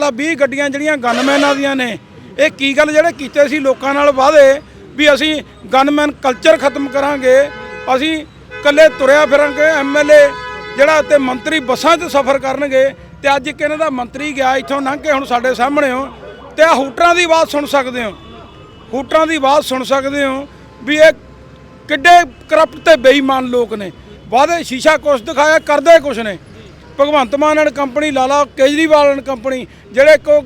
ਹਾਲਾ 20 ਗੱਡੀਆਂ ਜਿਹੜੀਆਂ ਗਨਮੈਨਾਂ ਦੀਆਂ ਨੇ, ਇਹ ਕੀ ਗੱਲ ਜਿਹੜੇ ਕੀਤੇ ਸੀ ਲੋਕਾਂ ਨਾਲ ਵਾਅਦੇ ਵੀ ਅਸੀਂ ਗਨਮੈਨ ਕਲਚਰ ਖਤਮ ਕਰਾਂਗੇ, ਅਸੀਂ ਇਕੱਲੇ ਤੁਰਿਆ ਫਿਰਾਂਗੇ ਐਮਐਲਏ ਜਿਹੜਾ ਤੇ ਮੰਤਰੀ ਬੱਸਾਂ 'ਚ ਸਫ਼ਰ ਕਰਨਗੇ, ਤੇ ਅੱਜ ਇੱਕ ਇਹਨਾਂ ਦਾ ਮੰਤਰੀ ਗਿਆ ਇੱਥੋਂ ਲੰਘ ਕੇ ਹੁਣ ਸਾਡੇ ਸਾਹਮਣੇ ਹੋ, ਤੇ ਆ ਹੂਟਰਾਂ ਦੀ ਆਵਾਜ਼ ਸੁਣ ਸਕਦੇ ਹੋ, ਹੂਟਰਾਂ ਦੀ ਆਵਾਜ਼ ਸੁਣ ਸਕਦੇ ਹੋ ਵੀ ਇਹ ਕਿੱਡੇ ਕਰਪਟ ਤੇ ਬੇਈਮਾਨ ਲੋਕ ਨੇ। ਵਾਦੇ ਸ਼ੀਸ਼ਾ ਕੁਛ ਦਿਖਾਇਆ, ਕਰਦੇ ਕੁਛ ਨੇ। Bhagwant Mann and company, Lala Kejriwal and company, ਜਿਹੜੇ ਕੋ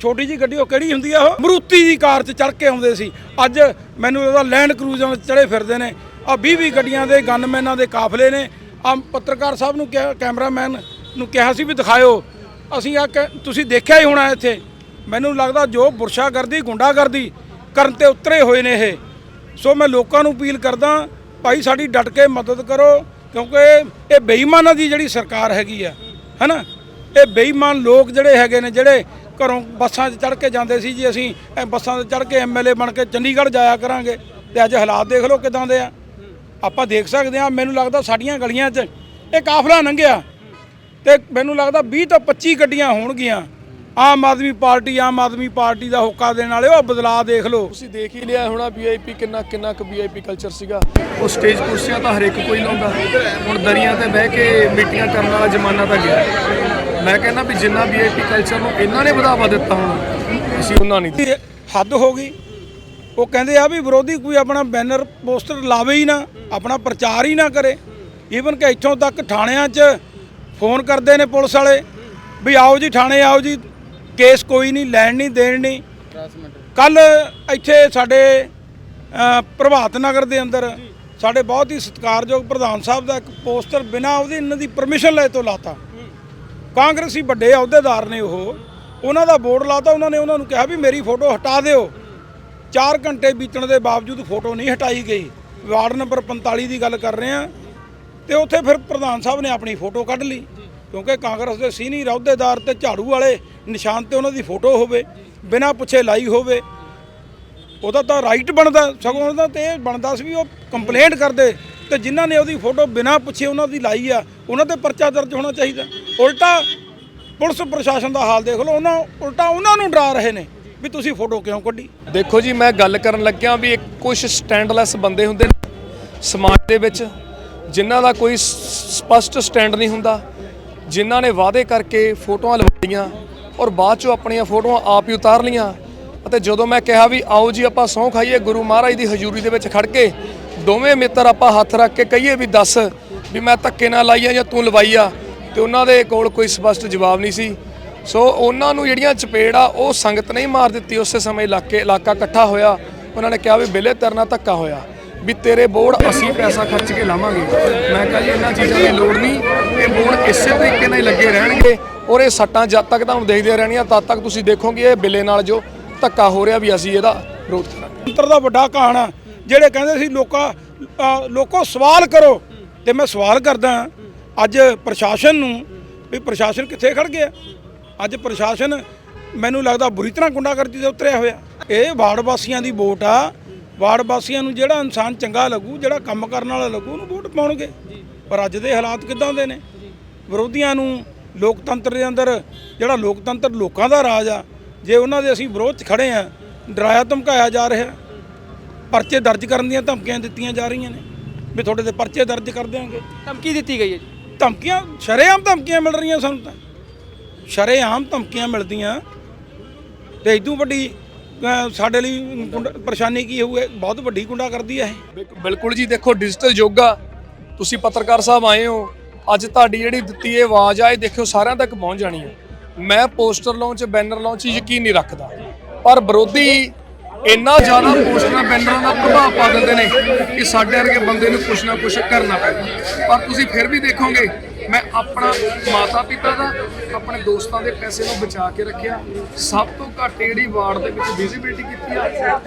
ਛੋਟੀ ਜੀ ਗੱਡੀ, ਉਹ ਕਿਹੜੀ ਹੁੰਦੀ ਆ ਉਹ? ਮਰੂਤੀ ਦੀ ਕਾਰ 'ਚ ਚੜ ਕੇ ਆਉਂਦੇ ਸੀ। ਅੱਜ ਮੈਨੂੰ ਉਹਦਾ ਲੈਂਡ ਕਰੂਜ਼ਾਂ ਵਿੱਚ ਚੜੇ ਫਿਰਦੇ ਨੇ। ਆ 20 20 ਗੱਡੀਆਂ ਦੇ ਗਨਮੈਨਾਂ ਦੇ ਕਾਫਲੇ ਨੇ। ਆ ਪੱਤਰਕਾਰ ਸਾਹਿਬ ਨੂੰ ਕਿਹਾ, ਕੈਮਰਾਮੈਨ ਨੂੰ ਕਿਹਾ ਸੀ ਵੀ ਦਿਖਾਇਓ। ਅਸੀਂ ਆ ਤੁਸੀਂ ਦੇਖਿਆ ਹੀ ਹੋਣਾ ਇੱਥੇ। ਮੈਨੂੰ ਲੱਗਦਾ ਜੋ ਬੁਰਸ਼ਾਗਰਦੀ, ਗੁੰਡਾਗਰਦੀ ਕਰਨ ਤੇ ਉਤਰੇ ਹੋਏ ਨੇ ਇਹ। ਸੋ ਮੈਂ ਲੋਕਾਂ ਨੂੰ ਅਪੀਲ ਕਰਦਾ, ਭਾਈ ਸਾਡੀ ਡਟ ਕੇ ਮਦਦ ਕਰੋ। ਕਿਉਂਕਿ ਇਹ ਬੇਈਮਾਨਾਂ ਦੀ ਜਿਹੜੀ ਸਰਕਾਰ ਹੈਗੀ ਆ, ਹੈਨਾ? ਇਹ ਬੇਈਮਾਨ ਲੋਕ ਜਿਹੜੇ ਹੈਗੇ ਨੇ, ਜਿਹੜੇ ਘਰੋਂ ਬੱਸਾਂ 'ਚ ਚੜ ਕੇ ਜਾਂਦੇ ਸੀ ਜੀ, ਅਸੀਂ ਇਹ ਬੱਸਾਂ 'ਤੇ ਚੜ ਕੇ ਐਮਐਲਏ ਬਣ ਕੇ ਚੰਡੀਗੜ੍ਹ ਜਾਇਆ ਕਰਾਂਗੇ ਤੇ ਅੱਜ ਹਾਲਾਤ ਦੇਖ ਲਓ ਕਿਦਾਂ ਦੇ ਆ। ਆਪਾਂ ਦੇਖ ਸਕਦੇ ਆ ਮੈਨੂੰ ਲੱਗਦਾ ਸਾਡੀਆਂ ਗਲੀਆਂ 'ਚ ਇਹ ਕਾਫਲਾ ਲੰਘਿਆ ਤੇ ਮੈਨੂੰ ਲੱਗਦਾ 20 ਤੋਂ 25 ਗੱਡੀਆਂ ਹੋਣਗੀਆਂ। ਆਮ ਆਦਮੀ ਪਾਰਟੀ ਆਮ ਆਦਮੀ ਪਾਰਟੀ ਦਾ ਹੋਕਾ ਦੇਣ ਵਾਲੇ ਉਹ ਬਦਲਾਅ ਦੇਖ ਲਓ। ਤੁਸੀਂ ਦੇਖ ਹੀ ਲਿਆ ਹੋਣਾ ਵੀਆਈਪੀ ਕਿੰਨਾ ਕਿੰਨਾ ਕੁ ਵੀਆਈਪੀ ਕਲਚਰ ਸੀਗਾ। ਉਹ ਸਟੇਜ ਕੁਰਸੀਆਂ ਤਾਂ ਹਰੇਕ ਕੋਈ ਲਾਉਂਦਾ। ਹੁਣ ਦਰੀਆਂ ਤੇ ਬਹਿ ਕੇ ਮੀਟਿੰਗਾਂ ਕਰਨ ਵਾਲਾ ਜ਼ਮਾਨਾ ਤਾਂ ਗਿਆ। ਮੈਂ ਕਹਿੰਦਾ ਵੀ ਜਿੰਨਾ ਵੀਆਈਪੀ ਕਲਚਰ ਨੂੰ ਇਹਨਾਂ ਨੇ ਵਧਾਵਾ ਦਿੱਤਾ ਹੁਣ ਅਸੀਂ ਉਹਨਾਂ ਨਹੀਂ ਹੱਦ ਹੋ ਗਈ। ਉਹ ਕਹਿੰਦੇ ਆ ਵੀ ਵਿਰੋਧੀ ਕੋਈ ਆਪਣਾ ਬੈਨਰ ਪੋਸਟਰ ਲਾਵੇ ਹੀ ਨਾ ਆਪਣਾ ਪ੍ਰਚਾਰ ਹੀ ਨਾ ਕਰੇ। ਈਵਨ ਕਿ ਇੱਥੋਂ ਤੱਕ ਥਾਣਿਆਂ 'ਚ ਫੋਨ ਕਰਦੇ ਨੇ ਪੁਲਿਸ ਵਾਲੇ ਵੀ ਆਓ ਜੀ ਥਾਣੇ ਆਓ ਜੀ। ਕੇਸ ਕੋਈ ਨਹੀਂ, ਲੈਣ ਨਹੀਂ, ਦੇਣ ਨਹੀਂ। ਕੱਲ ਇੱਥੇ ਸਾਡੇ ਪ੍ਰਭਾਤ ਨਗਰ ਦੇ ਅੰਦਰ ਸਾਡੇ ਬਹੁਤ ਹੀ ਸਤਿਕਾਰਯੋਗ ਪ੍ਰਧਾਨ ਸਾਹਿਬ ਦਾ ਇੱਕ ਪੋਸਟਰ ਬਿਨਾਂ ਉਹਦੀ ਇਹਨਾਂ ਦੀ ਪਰਮਿਸ਼ਨ ਲੈ ਤੋਂ ਲਾਤਾ। ਕਾਂਗਰਸੀ ਵੱਡੇ ਅਹੁਦੇਦਾਰ ਨੇ ਉਹ, ਉਹਨਾਂ ਦਾ ਬੋਰਡ ਲਾਤਾ, ਉਹਨਾਂ ਨੇ ਉਹਨਾਂ ਨੂੰ ਕਿਹਾ ਵੀ ਮੇਰੀ ਫੋਟੋ ਹਟਾ ਦਿਓ। 4 ਘੰਟੇ ਬੀਤਣ ਦੇ ਬਾਵਜੂਦ ਫੋਟੋ ਨਹੀਂ ਹਟਾਈ ਗਈ। ਵਾਰਡ ਨੰਬਰ 45 ਦੀ ਗੱਲ ਕਰ ਰਹੇ ਆ ਤੇ ਉੱਥੇ ਫਿਰ ਪ੍ਰਧਾਨ ਸਾਹਿਬ ਨੇ ਆਪਣੀ ਫੋਟੋ ਕੱਢ ਲਈ, ਕਿਉਂਕਿ ਕਾਂਗਰਸ ਦੇ ਸੀਨੀਅਰ ਅਹੁਦੇਦਾਰ ਤੇ ਝਾੜੂ ਵਾਲੇ ਨਿਸ਼ਾਨ ਤੇ ਉਹਨਾਂ ਦੀ ਫੋਟੋ ਹੋਵੇ, ਬਿਨਾਂ ਪੁੱਛੇ ਲਾਈ ਹੋਵੇ, ਉਹਦਾ ਤਾਂ ਰਾਈਟ ਬਣਦਾ, ਸਗੋਂ ਉਹਦਾ ਤੇ ਇਹ ਬਣਦਾ ਸੀ ਵੀ ਉਹ ਕੰਪਲੇਂਟ ਕਰਦੇ, ਤੇ ਜਿਨ੍ਹਾਂ ਨੇ ਉਹਦੀ ਫੋਟੋ ਬਿਨਾਂ ਪੁੱਛੇ ਉਹਨਾਂ ਦੀ ਲਾਈ ਆ, ਉਹਨਾਂ ਤੇ ਪਰਚਾ ਦਰਜ ਹੋਣਾ ਚਾਹੀਦਾ। ਉਲਟਾ ਪੁਲਿਸ ਪ੍ਰਸ਼ਾਸਨ ਦਾ ਹਾਲ ਦੇਖ ਲਓ, ਉਹਨਾਂ, ਉਲਟਾ ਉਹਨਾਂ ਨੂੰ ਡਰਾ ਰਹੇ ਨੇ ਵੀ ਤੁਸੀਂ ਫੋਟੋ ਕਿਉਂ ਕੱਢੀ? ਦੇਖੋ ਜੀ, ਮੈਂ ਗੱਲ ਕਰਨ ਲੱਗਿਆ ਵੀ ਇੱਕ ਕੁਝ ਸਟੈਂਡਲੈਸ ਬੰਦੇ ਹੁੰਦੇ ਨੇ ਸਮਾਜ ਦੇ ਵਿੱਚ, ਜਿਨ੍ਹਾਂ ਦਾ ਕੋਈ ਸ- ਸਪਸ਼ਟ ਸਟੈਂਡ ਨਹੀਂ ਹੁੰਦਾ, ਜਿਨ੍ਹਾਂ ਨੇ ਵਾਅਦੇ ਕਰਕੇ ਫੋਟੋਆਂ ਲਵਾਈਆਂ ਔਰ ਬਾਅਦ ਚੋਂ ਆਪਣੀਆਂ ਫੋਟੋਆਂ ਆਪ ਹੀ ਉਤਾਰ ਲੀਆਂ ਅਤੇ ਜਦੋਂ ਮੈਂ ਕਿਹਾ ਵੀ ਆਓ ਜੀ, ਆਪਾਂ ਸਹੁੰ ਖਾਈਏ, ਗੁਰੂ ਮਹਾਰਾਜ ਦੀ ਹਜ਼ੂਰੀ ਦੇ ਵਿੱਚ ਖੜ ਕੇ ਦੋਵੇਂ ਮਿੱਤਰ ਆਪਾਂ ਹੱਥ ਰੱਖ ਕੇ ਕਹੀਏ ਵੀ ਦੱਸ ਵੀ ਮੈਂ ਧੱਕੇ ਨਾਲ ਲਾਈ ਆ ਜਾਂ ਤੂੰ ਲਵਾਈ ਆ? ਤੇ ਉਹਨਾਂ ਦੇ ਕੋਲ ਕੋਈ ਸਪਸ਼ਟ ਜਵਾਬ ਨਹੀਂ ਸੀ। ਸੋ ਉਹਨਾਂ ਨੂੰ ਜਿਹੜੀਆਂ ਚਪੇੜ ਆ, ਉਹ ਸੰਗਤ ਨਹੀਂ ਮਾਰ ਦਿੱਤੀ। ਉਸੇ ਸਮੇਂ ਇਲਾਕੇ ਇਲਾਕਾ ਇਕੱਠਾ ਹੋਇਆ। ਉਹਨਾਂ ਨੇ ਕਿਹਾ ਵੀ ਬਿਲੇ ਤੇਰੇ ਨਾਲ ਧੱਕਾ ਹੋਇਆ। ਵੀ ਤੇਰੇ ਬੋਰਡ ਅਸੀਂ ਪੈਸਾ ਖਰਚ ਕੇ ਲਾਵਾਂਗੇ। ਮੈਂ ਕਿਹਾ ਜੀ, ਇਹਨਾਂ ਚੀਜ਼ਾਂ ਦੀ ਲੋੜ ਨਹੀਂ। ਇਹ ਇਸੇ ਤਰੀਕੇ ਨਾਲ ਹੀ ਲੱਗੇ ਰਹਿਣਗੇ। ਔਰ ਇਹ ਸੱਟਾਂ ਜਦ ਤੱਕ ਤੁਹਾਨੂੰ ਦੇਖਦੇ ਰਹਿਣੀਆਂ ਤਦ ਤੱਕ ਤੁਸੀਂ ਦੇਖੋਗੇ ਇਹ ਬਿੱਲੇ ਨਾਲ ਜੋ ਧੱਕਾ ਹੋ ਰਿਹਾ ਵੀ ਅਸੀਂ ਇਹਦਾ ਵਿਰੋਧ ਕਰਾਂਗੇ। ਤੰਤਰ ਦਾ ਵੱਡਾ ਕਹਾਣਾ ਜਿਹੜੇ ਕਹਿੰਦੇ ਸੀ ਲੋਕਾਂ ਲੋਕੋ ਸਵਾਲ ਕਰੋ ਤੇ ਮੈਂ ਸਵਾਲ ਕਰਦਾ ਅੱਜ ਪ੍ਰਸ਼ਾਸਨ ਨੂੰ ਵੀ ਪ੍ਰਸ਼ਾਸਨ ਕਿੱਥੇ ਖੜ ਗਿਆ? ਅੱਜ ਪ੍ਰਸ਼ਾਸਨ ਮੈਨੂੰ ਲੱਗਦਾ ਬੁਰੀ ਤਰ੍ਹਾਂ ਗੁੰਡਾਗਰਦੀ ਤੇ ਉਤਰਿਆ ਹੋਇਆ। ਇਹ ਵਾਰਡ ਵਾਸੀਆਂ ਦੀ ਵੋਟ ਆ ਵਾਰਡ ਵਾਸੀਆਂ ਨੂੰ ਜਿਹੜਾ ਇਨਸਾਨ ਚੰਗਾ ਲੱਗੂ ਜਿਹੜਾ ਕੰਮ ਕਰਨ ਵਾਲਾ ਲੱਗੂ ਉਹਨੂੰ ਵੋਟ ਪਾਉਣਗੇ। ਪਰ ਅੱਜ ਦੇ ਹਾਲਾਤ ਕਿਦਾਂ ਦੇ ਨੇ? ਵਿਰੋਧੀਆਂ ਨੂੰ ਲੋਕਤੰਤਰ ਦੇ ਅੰਦਰ ਜਿਹੜਾ ਲੋਕਤੰਤਰ ਲੋਕਾਂ ਦਾ ਰਾਜ ਆ ਜੇ ਉਹਨਾਂ ਦੇ ਅਸੀਂ ਵਿਰੋਧ 'ਚ ਖੜੇ ਆ ਡਰਾਇਆ ਧਮਕਾਇਆ ਜਾ ਰਿਹਾ ਪਰਚੇ ਦਰਜ ਕਰਨ ਦੀਆਂ ਧਮਕੀਆਂ ਦਿੱਤੀਆਂ ਜਾ ਰਹੀਆਂ ਨੇ ਵੀ ਤੁਹਾਡੇ ਤੇ ਪਰਚੇ ਦਰਜ ਕਰ ਦਿਆਂਗੇ। ਧਮਕੀ ਦਿੱਤੀ ਗਈ ਹੈ ਜੀ। ਧਮਕੀਆਂ ਸ਼ਰੇਆਮ ਧਮਕੀਆਂ ਮਿਲ ਰਹੀਆਂ ਸਾਨੂੰ ਤਾਂ। ਸ਼ਰੇਆਮ ਧਮਕੀਆਂ ਮਿਲਦੀਆਂ ਤੇ ਇਦੋਂ ਵੱਡੀ ਸਾਡੇ ਲਈ ਗੁੰਡਾ- ਪਰੇਸ਼ਾਨੀ ਕੀ ਹੋਊ ਬਹੁਤ ਵੱਡੀ ਗੁੰਡਾ ਕਰਦੀ ਹੈ ਇਹ। ਬਿਲਕੁਲ- ਬਿਲਕੁਲ ਜੀ ਦੇਖੋ ਡਿਜੀਟਲ ਯੁੱਗ ਆ। ਤੁਸੀਂ ਪੱਤਰਕਾਰ ਸਾਹਿਬ ਆਏ ਹੋ ਅੱਜ ਤੁਹਾਡੀ ਜਿਹੜੀ ਦਿੱਤੀ ਇਹ ਆਵਾਜ਼ ਆ, ਇਹ ਦੇਖਿਓ ਸਾਰਿਆਂ ਤੱਕ ਪਹੁੰਚ ਜਾਣੀ ਹੈ ਮੈਂ ਪੋਸਟਰ ਲਾਉਣ ਚ ਬੈਨਰ ਲਾਉਣ ਚ ਯਕੀਨ ਨਹੀਂ ਰੱਖਦਾ। ਪਰ ਵਿਰੋਧੀ ਇੰਨਾ ਜ਼ਿਆਦਾ ਪੋਸਟਰਾਂ, ਬੈਨਰਾਂ ਦਾ ਪ੍ਰਭਾਵ ਪਾ ਦਿੰਦੇ ਨੇ ਕਿ ਸਾਡੇ ਵਰਗੇ ਬੰਦੇ ਨੂੰ ਕੁਛ ਨਾ ਕੁਛ ਕਰਨਾ ਪੈਂਦਾ। ਪਰ ਤੁਸੀਂ ਫਿਰ ਵੀ ਦੇਖੋਗੇ ਮੈਂ ਆਪਣਾ ਮਾਤਾ ਪਿਤਾ ਦਾ, ਆਪਣੇ ਦੋਸਤਾਂ ਦੇ ਪੈਸੇ ਨੂੰ ਬਚਾ ਕੇ ਰੱਖਿਆ। ਸਭ ਤੋਂ ਘੱਟ ਜਿਹੜੀ ਵਾਰਡ ਦੇ ਵਿੱਚ ਵਿਜ਼ਿਬਿਲਟੀ ਕੀਤੀ ਆ।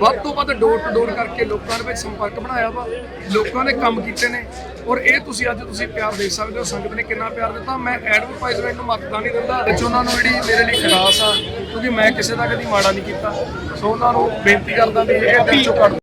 ਵੱਧ ਤੋਂ ਵੱਧ ਡੋਰ ਟੂ ਡੋਰ ਕਰਕੇ ਲੋਕਾਂ ਦੇ ਵਿੱਚ ਸੰਪਰਕ ਬਣਾਇਆ ਵਾ। ਲੋਕਾਂ ਨੇ ਕੰਮ ਕੀਤੇ ਨੇ। ਔਰ ਇਹ ਤੁਸੀਂ ਅੱਜ ਤੁਸੀਂ ਪਿਆਰ ਦੇ ਸਕਦੇ ਹੋ, ਸੰਗਤ ਨੇ ਕਿੰਨਾ ਪਿਆਰ ਦਿੱਤਾ। ਮੈਂ ਐਡਵਰਟਾਈਜ਼ਮੈਂਟ ਨੂੰ ਮੱਤ ਨਹੀਂ ਦਿੰਦਾ। ਵਿੱਚ ਉਹਨਾਂ ਨੂੰ ਜਿਹੜੀ ਮੇਰੇ ਲਈ ਖਲਾਸ ਆ, ਕਿਉਂਕਿ ਮੈਂ ਕਿਸੇ ਦਾ ਕਦੀ ਮਾੜਾ ਨਹੀਂ ਕੀਤਾ। ਸੋ ਉਹਨਾਂ ਨੂੰ ਬੇਨਤੀ ਕਰਦਾ ਵੀ ਇਹ ਦਿਲ ਚੋਂ ਕੱਢ